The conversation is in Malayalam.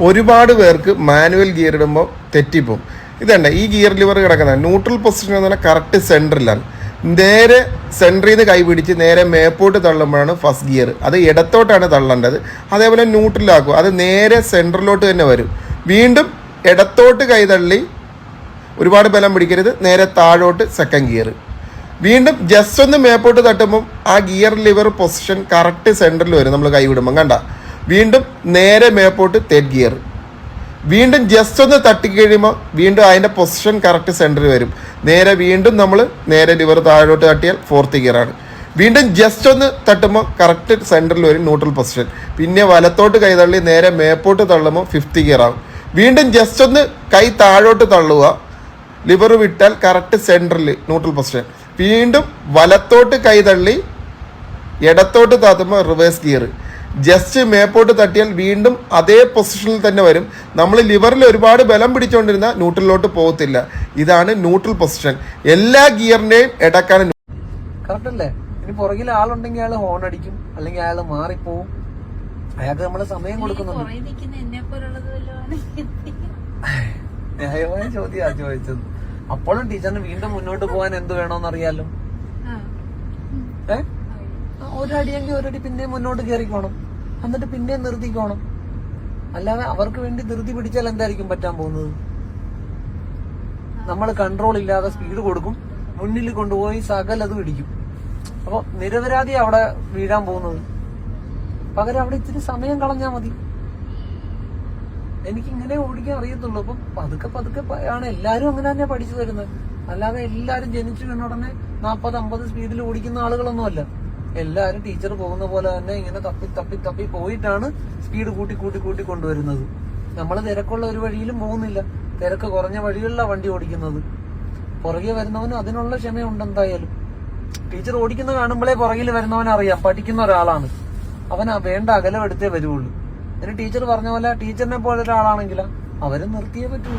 ഒരുപാട് പേർക്ക് മാനുവൽ ഗിയർ ഇടുമ്പോൾ തെറ്റിപ്പോവും. ഇതണ്ട ഈ ഗിയർ ലിവർ കിടക്കുന്ന ന്യൂട്രൽ പൊസിഷൻ എന്ന് പറഞ്ഞാൽ കറക്റ്റ് സെന്ററിലാണ്. നേരെ സെന്ററിൽ നിന്ന് കൈപിടിച്ച് നേരെ മേപ്പോട്ട് തള്ളുമ്പോഴാണ് ഫസ്റ്റ് ഗിയർ. അത് ഇടത്തോട്ടാണ് തള്ളേണ്ടത്. അതേപോലെ ന്യൂട്രലാക്കും അത് നേരെ സെന്ററിലോട്ട് തന്നെ വരും. വീണ്ടും ഇടത്തോട്ട് കൈതള്ളി ഒരുപാട് ബലം പിടിക്കരുത്. നേരെ താഴോട്ട് സെക്കൻഡ് ഗിയർ. വീണ്ടും ജസ്റ്റ് ഒന്ന് മേപ്പോട്ട് തട്ടുമ്പം ആ ഗിയർ ലിവർ പൊസിഷൻ കറക്റ്റ് സെന്ററിൽ വരും. നമ്മൾ കൈവിടുമ്പം കണ്ട? വീണ്ടും നേരെ മേപ്പോട്ട് തേർഡ് ഗിയർ വീണ്ടും ജസ്റ്റ് ഒന്ന് തട്ടി കഴിയുമ്പോൾ വീണ്ടും അതിന്റെ പൊസിഷൻ കറക്റ്റ് സെന്ററിൽ വരും. നേരെ വീണ്ടും നമ്മൾ നേരെ ലിവർ താഴോട്ട് തട്ടിയാൽ ഫോർത്ത് ഗിയർ ആണ്. വീണ്ടും ജസ്റ്റ് ഒന്ന് തട്ടുമ്പോൾ കറക്റ്റ് സെന്ററിൽ വരും ന്യൂട്രൽ പൊസിഷൻ പിന്നെ വലത്തോട്ട് കൈ തള്ളി നേരെ മേപ്പോട്ട് തള്ളുമ്പോൾ ഫിഫ്ത്ത് ഗിയർ ആവും. വീണ്ടും ജസ്റ്റ് ഒന്ന് കൈ താഴോട്ട് തള്ളുക. ലിവർ വിട്ടാൽ കറക്റ്റ് സെന്ററിൽ ന്യൂട്രൽ പൊസിഷൻ വീണ്ടും വലത്തോട്ട് കൈ തള്ളി ഇടത്തോട്ട് താത്തുമ്പോൾ റിവേഴ്സ് ഗിയർ ജസ്റ്റ് മേപ്പോട്ട് തട്ടിയാൽ വീണ്ടും അതേ പൊസിഷനിൽ തന്നെ വരും. നമ്മൾ ലിവറിൽ ഒരുപാട് ബലം പിടിച്ചുകൊണ്ടിരുന്ന ന്യൂട്രലിലോട്ട് പോകത്തില്ല ഇതാണ് ന്യൂട്രൽ പൊസിഷൻ എല്ലാ ഗിയറിന്റെയും ഇടക്കാണ് കറക്റ്റ് അല്ലേ? ഇനി പുറകിൽ ആളുണ്ടെങ്കിൽ അയാൾ ഹോൺ അടിക്കും. അല്ലെങ്കിൽ അയാൾ മാറിപ്പോവും. അയാൾക്ക് നമ്മൾ സമയം കൊടുക്കുന്നുണ്ട്. ന്യായമായ ചോദ്യമാ ചോദിച്ചത്. അപ്പോഴും ടീച്ചറിന് വീണ്ടും മുന്നോട്ട് പോകാൻ എന്ത് വേണോന്നറിയാലോ. ഏ? ആ, ഒരടിയെങ്കിൽ ഒരടി പിന്നെയും മുന്നോട്ട് കയറിക്കോണം എന്നിട്ട് പിന്നെ നിർത്തിക്കോണം അല്ലാതെ അവർക്ക് വേണ്ടി ധൃതി പിടിച്ചാൽ എന്തായിരിക്കും പറ്റാൻ പോകുന്നത്? നമ്മൾ കൺട്രോൾ ഇല്ലാതെ സ്പീഡ് കൊടുക്കും. മുന്നിൽ കൊണ്ടുപോയി സകലത് പിടിക്കും അപ്പൊ നിരപരാധി അവിടെ വീഴാൻ പോകുന്നത്? പകരം അവിടെ ഇച്ചിരി സമയം കളഞ്ഞാൽ മതി. എനിക്ക് ഇങ്ങനെ ഓടിക്കാൻ അറിയത്തുള്ളൂ. അപ്പം പതുക്കെ പതുക്കെ ആണ് എല്ലാരും അങ്ങനെ തന്നെ പഠിച്ചു തരുന്നത് അല്ലാതെ എല്ലാരും ജനിച്ചു വീണ ഉടനെ നാപ്പത് അമ്പത് സ്പീഡിൽ ഓടിക്കുന്ന ആളുകളൊന്നുമല്ല. എല്ലാരും ടീച്ചർ പോകുന്ന പോലെ തന്നെ ഇങ്ങനെ തപ്പി തപ്പി തപ്പി പോയിട്ടാണ് സ്പീഡ് കൂട്ടി കൂട്ടി കൂട്ടി കൊണ്ടുവരുന്നത്. നമ്മൾ തിരക്കുള്ള ഒരു വഴിയിലും പോകുന്നില്ല. തിരക്ക് കുറഞ്ഞ വഴികളിലാണ് വണ്ടി ഓടിക്കുന്നത്. പുറകെ വരുന്നവന് അതിനുള്ള ക്ഷമയുണ്ട് എന്തായാലും. ടീച്ചർ ഓടിക്കുന്ന കാണുമ്പോഴേ പുറകിൽ വരുന്നവൻ അറിയാം. പഠിക്കുന്ന ഒരാളാണ്. അവൻ വേണ്ട അകലം എടുത്തേ വരുള്ളൂ എന്നിട്ട് ടീച്ചർ പറഞ്ഞ പോലെ ടീച്ചറിനെ പോലെ ഒരാളാണെങ്കിലാ അവരെ നിർത്തിയേ പറ്റുള്ളൂ.